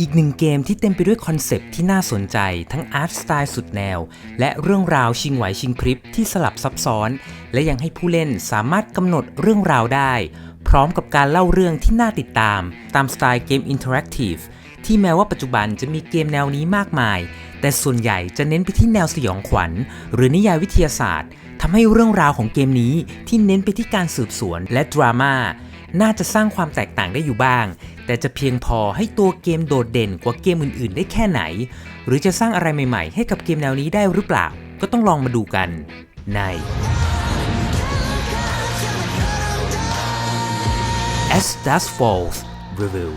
อีกหนึ่งเกมที่เต็มไปด้วยคอนเซปต์ที่น่าสนใจ ทั้งอาร์ตสไตล์สุดแนว และเรื่องราวชิงไหวชิงพริบที่สลับซับซ้อน และยังให้ผู้เล่นสามารถกำหนดเรื่องราวได้ พร้อมกับการเล่าเรื่องที่น่าติดตาม ตามสไตล์เกมอินเทอร์แอคทีฟที่แม้ว่าปัจจุบันจะมีเกมแนวนี้มากมาย แต่ส่วนใหญ่จะเน้นไปที่แนวสยองขวัญ หรือนิยายวิทยาศาสตร์ทำให้เรื่องราวของเกมนี้ที่เน้นไปที่การสืบสวนและดราม่าน่าจะสร้างความแตกต่างได้อยู่บ้าง แต่จะเพียงพอให้ตัวเกมโดดเด่นกว่าเกมอื่นๆ ได้แค่ไหน หรือจะสร้างอะไรใหม่ๆ ให้กับเกมแนวนี้ได้หรือเปล่า ก็ต้องลองมาดูกันใน As Dust Falls Review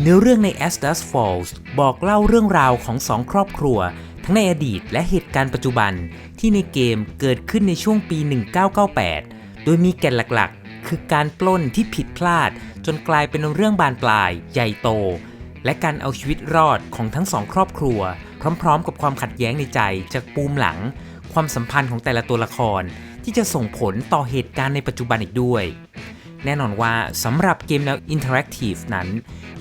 เนื้อเรื่องใน As Dust Falls บอกเล่าเรื่องราวของสองครอบครัว ทั้งในอดีตและเหตุการณ์ปัจจุบันที่ในเกมเกิดขึ้นในช่วงปี 1998 โดยมีแก่นหลักๆ คือการปล้นที่ผิดพลาด จนกลายเป็นเรื่องบานปลาย ใหญ่โต และการเอาชีวิตรอดของทั้งสองครอบครัว พร้อม ๆ กับความขัดแย้งในใจจากปูมหลัง ความสัมพันธ์ของแต่ละตัวละคร ที่จะส่งผลต่อเหตุการณ์ในปัจจุบันอีกด้วยแน่นอนว่าสำหรับเกมแนวอินเทอร์แอคทีฟนั้น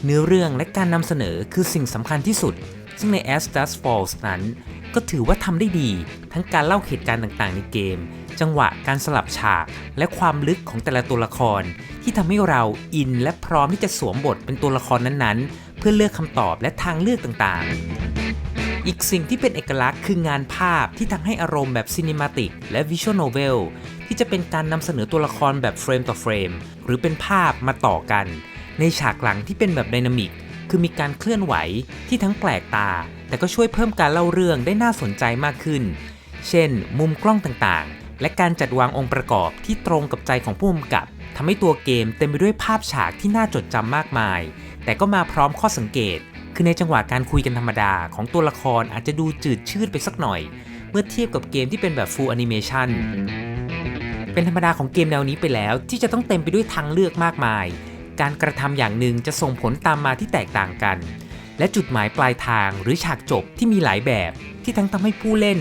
เนื้อเรื่องและการนำเสนอคือสิ่งสำคัญที่สุด ซึ่งใน As Dust Falls นั้น ก็ถือว่าทำได้ดี ทั้งการเล่าเหตุการณ์ต่างๆในเกม จังหวะการสลับฉาก และความลึกของแต่ละตัวละคร ที่ทำให้เราอินและพร้อมที่จะสวมบทเป็นตัวละครนั้นๆ เพื่อเลือกคำตอบและทางเลือกต่างๆ อีกสิ่งที่เป็นเอกลักษณ์คืองานภาพที่ทำให้อารมณ์แบบซีนิมาติกและวิชวลโนเวลที่จะเป็นการนำเสนอตัวละครแบบเฟรมต่อเฟรมหรือเป็นภาพมาต่อกัน ในฉากหลังที่เป็นแบบไดนามิกคือมีการเคลื่อนไหวที่ทั้งแปลกตา แต่ก็ช่วยเพิ่มการเล่าเรื่องได้น่าสนใจมากขึ้น เช่น มุมกล้องต่างๆ และการจัดวางองค์ประกอบที่ตรงกับใจของผู้กำกับทำให้ตัวเกมเต็มไปด้วยภาพฉากที่น่าจดจำมากมาย แต่ก็มาพร้อมข้อสังเกต คือในจังหวะการคุยกันธรรมดาของตัวละครอาจจะดูจืดชืดไปสักหน่อย เมื่อเทียบกับเกมที่เป็นแบบ Full Animation เป็นธรรมดาของเกมแนวนี้ไปแล้วที่จะต้องเต็มไปด้วยทางเลือกมากมาย การกระทำอย่างหนึ่งจะส่งผลตามมาที่แตกต่างกัน และจุดหมายปลายทางหรือฉากจบที่มีหลายแบบ ที่ทั้งทำให้ผู้เล่น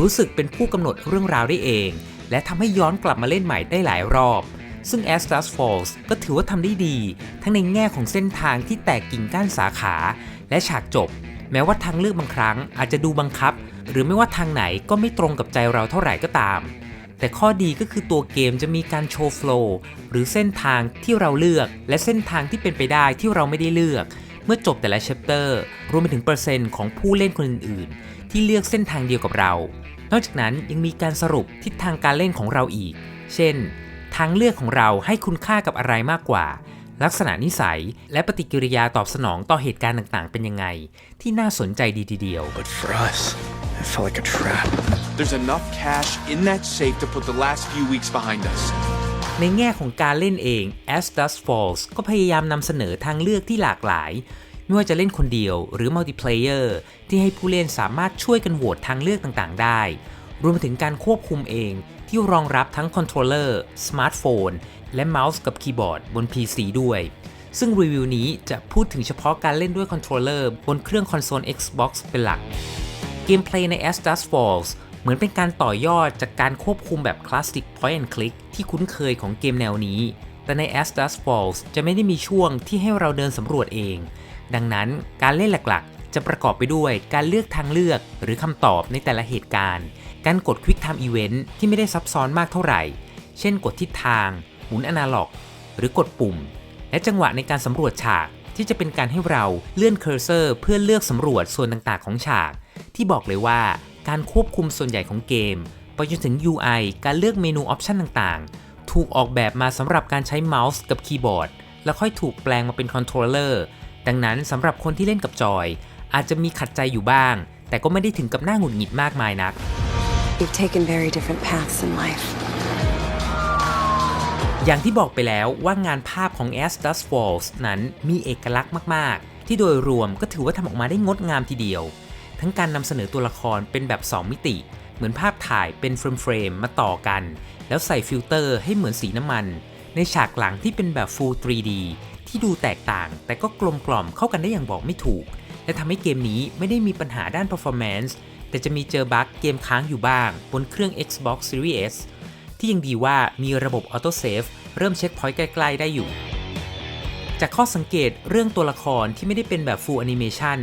รู้สึกเป็นผู้กำหนดเรื่องราวได้เอง และทำให้ย้อนกลับมาเล่นใหม่ได้หลายรอบ ซึ่ง As Dust Falls ก็ถือว่าทำได้ดี ทั้งในแง่ของเส้นทางที่แตกกิ่งก้านสาขา และฉากจบ แม้ว่าทางเลือกบางครั้งอาจจะดูบังคับ หรือไม่ว่าทางไหนก็ไม่ตรงกับใจเราเท่าไหร่ก็ตาม แต่ข้อดีก็คือตัวเกมจะมีการโชว์โฟล์หรือเส้นทางที่เราเลือก และเส้นทางที่เป็นไปได้ที่เราไม่ได้เลือก เมื่อจบแต่ละ chapter รวมไปถึงเปอร์เซ็นต์ของผู้เล่นคนอื่น ที่เลือกเส้นทางเดียวกับเรา นอกจากนั้นยังมีการสรุปทิศทางการเล่นของเราอีก เช่น ทางเลือกของเราให้คุณค่ากับอะไรมากกว่า ลักษณะนิสัย และปฏิกิริยาตอบสนองต่อเหตุการณ์ต่างๆ เป็นยังไง ที่น่าสนใจดีทีเดียว But for us, it felt like a trap. There's enough cash in that safe to put the last few weeks behind us. ในแง่ของการเล่นเอง As Dust Falls ก็พยายามนำเสนอทางเลือกที่หลากหลาย ไม่ว่าจะเล่นคนเดียวหรือมัลติเพลเยอร์ที่ให้ผู้เล่นสามารถช่วยกันโหวตทางเลือกต่างๆ ได้ รวมไปถึงการควบคุมเองที่รองรับทั้งคอนโทรลเลอร์สมาร์ทโฟนและเมาส์กับคีย์บอร์ดบน PC ด้วย ซึ่งรีวิวนี้จะพูดถึงเฉพาะการเล่นด้วยคอนโทรลเลอร์บนเครื่องคอนโซล Xbox เป็นหลัก เกมเพลย์ใน As Dust Falls เหมือนเป็นการต่อยอดจากการควบคุมแบบคลาสสิก Point and Click ที่คุ้นเคยของเกมแนวนี้ แต่ใน As Dust Falls จะไม่ได้มีช่วงที่ให้เราเดินสำรวจเอง ดังนั้นการเล่นหลักๆ จะประกอบไปด้วยการเลือกทางเลือกหรือคำตอบในแต่ละเหตุการณ์ การกด Quick Time Event ที่ไม่ได้ซับซ้อนมากเท่าไหร่ เช่นกดทิศทาง หมุนอนาล็อก หรือกดปุ่ม และจังหวะในการสำรวจฉากที่จะเป็นการให้เราเลื่อนเคอร์เซอร์ เพื่อเลือกสำรวจส่วนต่างๆ ของฉาก ที่บอกเลยว่าการควบคุมส่วนใหญ่ของเกมไปจนถึง UI การเลือกเมนูออปชันต่างๆ ถูกออกแบบมาสำหรับการใช้เมาส์กับคีย์บอร์ด แล้วค่อยถูกแปลงมาเป็นคอนโทรลเลอร์ ดังนั้นสำหรับคนที่เล่นกับจอย อาจจะมีขัดใจอยู่บ้าง แต่ก็ไม่ได้ถึงกับหน้าหงุดหงิดมากมายนัก We've taken very different paths in life. อย่างที่บอกไปแล้วว่างานภาพของ As Dust Falls นั้นมีเอกลักษณ์มาก ๆ ที่โดยรวมก็ถือว่าทำออกมาได้งดงามทีเดียว ทั้งการนำเสนอตัวละครเป็นแบบ 2 มิติ เหมือนภาพถ่ายเป็นเฟรมๆมาต่อกัน แล้วใส่ฟิลเตอร์ให้เหมือนสีน้ำมัน ในฉากหลังที่เป็นแบบ Full 3D ที่ดูแตกต่าง แต่ก็กลมกล่อมเข้ากันได้อย่างบอกไม่ถูก และทำให้เกมนี้ไม่ได้มีปัญหาด้าน performance แต่จะมีเจอบั๊กเกมค้างอยู่บ้าง บนเครื่อง Xbox Series S ที่ยังดีว่ามีระบบออโต้เซฟเริ่มเช็คพอยต์ใกล้ ๆ ได้อยู่ จากข้อสังเกตเรื่องตัวละครที่ไม่ได้เป็นแบบ full animation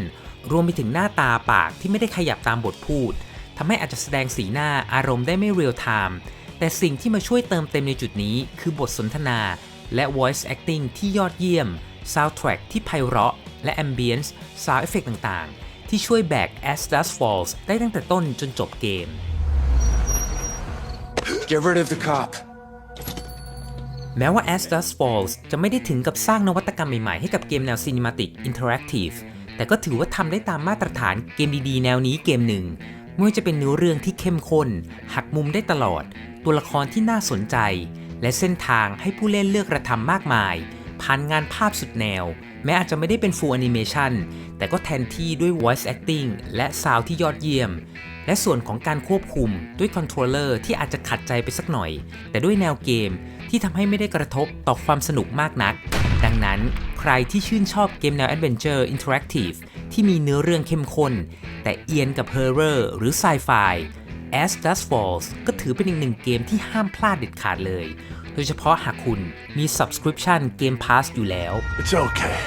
รวมไปถึงหน้าตาปากที่ไม่ได้ขยับตามบทพูดทำให้อาจจะแสดงสีหน้าอารมณ์ได้ไม่เรียลไทม์แต่สิ่งที่มาช่วยเติมเต็มในจุดนี้คือบทสนทนา และ voice acting ที่ยอดเยี่ยม soundtrack ที่ไพเราะ และ ambience sound effect ต่างๆ ที่ช่วยแบก As Dust Falls ได้ตั้งแต่ต้นจนจบเกม Get rid of the cop. แม้ว่า As Dust Falls จะไม่ได้ถึงกับสร้างนวัตกรรมใหม่ๆ ให้กับเกมแนว Cinematic Interactive แต่ก็ถือว่าทำได้ตามมาตรฐานเกมดีๆ แนวนี้เกมหนึ่งไม่ว่าจะเป็นเนื้อเรื่องที่เข้มข้น หักมุมได้ตลอด ตัวละครที่น่าสนใจ และเส้นทางให้ผู้เล่นเลือกกระทำมากมาย ผ่านงานภาพสุดแนว แม้อาจจะไม่ได้เป็น Full Animation แต่ก็แทนที่ด้วย Voice Acting และ Sound ที่ยอดเยี่ยม และส่วนของการควบคุมด้วยคอนโทรลเลอร์ที่อาจจะขัดใจไปสักหน่อย แต่ด้วยแนวเกมที่ทำให้ไม่ได้กระทบต่อความสนุกมากนัก ดังนั้นใครที่ชื่นชอบเกมแนว Adventure Interactive ที่มีเนื้อเรื่องเข้มข้น แต่เอียนกับ Horror หรือ Sci-Fi As Dust Falls ก็ถือเป็นอีกหนึ่งเกมที่ห้ามพลาดเด็ดขาดเลย โดยเฉพาะหากคุณมี Subscription Game Pass อยู่แล้ว It's okay.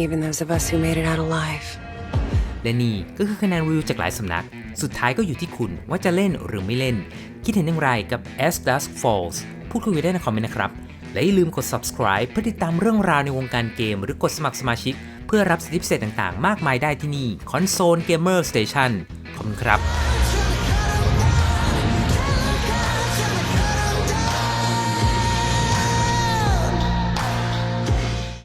Even those of us who made it out alive. และนี่ก็คือคะแนนรีวิวจากหลายสำนัก สุดท้ายก็อยู่ที่คุณว่าจะเล่นหรือไม่เล่น คิดเห็นอย่างไรกับ As Dusk Falls พูดคุยกันได้ในคอมเมนต์นะครับ และอย่าลืมกด subscribe เพื่อติดตามเรื่องราวในวงการเกม หรือกดสมัครสมาชิก เพื่อรับสิทธิพิเศษต่างๆ มากมายได้ที่นี่ Console Gamer Station ขอบคุณครับ